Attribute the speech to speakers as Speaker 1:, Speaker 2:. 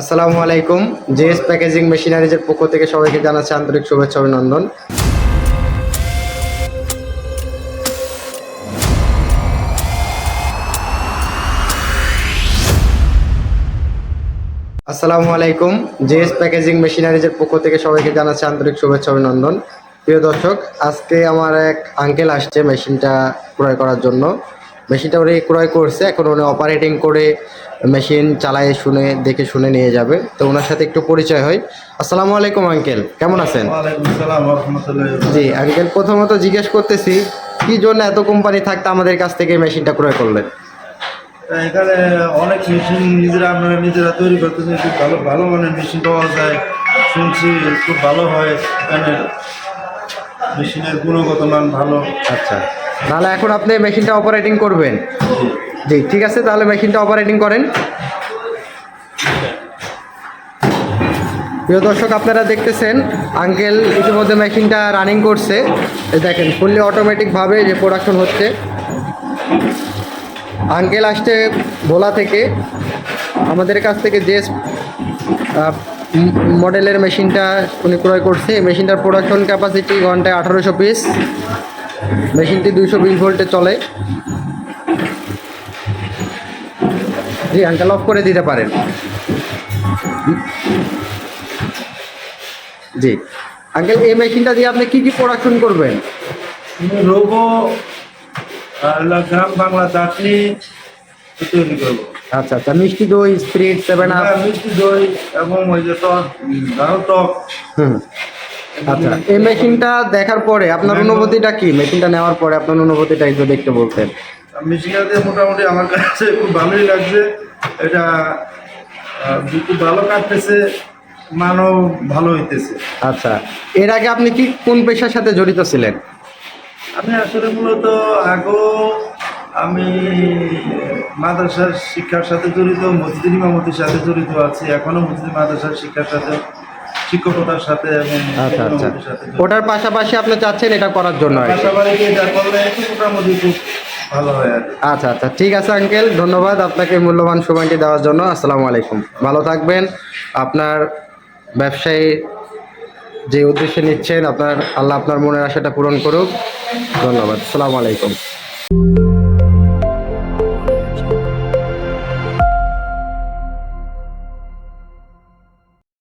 Speaker 1: আসসালামু আলাইকুম। JS packaging মেশিনারিজের পক্ষ থেকে সবাইকে জানাচ্ছি আন্তরিক শুভেচ্ছা, অভিনন্দন। আসসালামু আলাইকুম। জেএস প্যাকেজিং মেশিনারিজের পক্ষ থেকে সবাইকে জানাচ্ছি আন্তরিক শুভেচ্ছা, অভিনন্দন। প্রিয় দর্শক, আজকে আমার এক আঙ্কেল আসছে মেশিনটা ক্রয় করার জন্য। মেশিনটা উনি ক্রয় করছে এখন উনি অপারেটিং করে মেশিন চালায় শুনে দেখে শুনে নিয়ে যাবে। তো ওনার সাথে একটু পরিচয় হয়। আসসালামু আলাইকুম আঙ্কেল কেমন আছেন? জি আঙ্কেল প্রথমত জিজ্ঞেস করতেছি কি জন্য এত কোম্পানি থাকতে আমাদের কাছ থেকে মেশিনটা ক্রয় করলেন?
Speaker 2: এখানে অনেক মেশিন নিজেরা আপনারা নিজেরা তৈরি করতেছেন খুব ভালো ভালো মানের মেশিন পাওয়া যায় শুনছি খুব ভালো হয় এখানে মেশিনের গুণগত মান ভালো।
Speaker 1: আচ্ছা। তাহলে এখন আপনি মেশিনটা অপারেটিং করবেন? জি, ঠিক আছে, তাহলে মেশিনটা অপারেটিং করেন। প্রিয় দর্শক, আপনারা দেখতেছেন আঙ্কেল ইতিমধ্যে মেশিনটা রানিং করছে। দেখেন ফুললি অটোমেটিকভাবে যে প্রোডাকশন হচ্ছে। আঙ্কেল আসছে ভোলা থেকে। আমাদের কাছ থেকে যে মডেলের মেশিনটা উনি ক্রয় করছে। মেশিনটার প্রোডাকশন ক্যাপাসিটি ঘন্টায় আঠারোশো পিস মেশিনটি দুইশো বিশ ভোল্টে চলে। জি আঙ্কেল অফ করে দিতে পারেন। জি। আঙ্কেল এই মেশিনটা দিয়ে আপনি কি কি প্রোডাকশন করবেন?
Speaker 2: রোবো গ্রাম বাংলা চাটনি তৈরি করব।
Speaker 1: আচ্ছা আচ্ছা মিষ্টি দই স্প্রিট সেভেন আপ
Speaker 2: হ্যাঁ, মিষ্টি দই এবং ওই যে টক ডাল টক।
Speaker 1: হুম আচ্ছা এই মেশিনটা দেখার পরে আপনার অনুভূতিটা কি? মেশিনটা নেওয়ার পরে আপনার অনুভূতিটা একটু দেখতে বলতেন।
Speaker 2: মেশিনটাতে মোটামুটি আমার কাছে খুব ভালোই লাগছে। এটা খুব ভালো কাটতেছে মানও ভালো হইতেছে।
Speaker 1: আচ্ছা এর আগে আপনি কি কোন পেশার সাথে জড়িত ছিলেন?
Speaker 2: আমি আসলে মূলত আগো আমি মাদ্রাসার শিক্ষার সাথে জড়িত মসজিদ ইমামতির সাথে জড়িত আছি এখনও মসজিদ মাদ্রাসার শিক্ষার সাথে শিক্ষকতার সাথে এবং
Speaker 1: আচ্ছা আচ্ছা। ওটার পাশাপাশি আপনি চাচ্ছেন এটা করার জন্য
Speaker 2: পাশাপাশি এটা করলে মোটামুটি খুব ভালো হয়
Speaker 1: আচ্ছা আচ্ছা। ঠিক আছে আঙ্কেল ধন্যবাদ আপনাকে মূল্যবান সময়টি দেওয়ার জন্য। আসসালামু আলাইকুম। ভালো থাকবেন। আপনার ব্যবসায়ী যে উদ্দেশ্যে নিচ্ছেন আপনার আল্লাহ আপনার মনের আশাটা পূরণ করুক। ধন্যবাদ। আসসালামু আলাইকুম।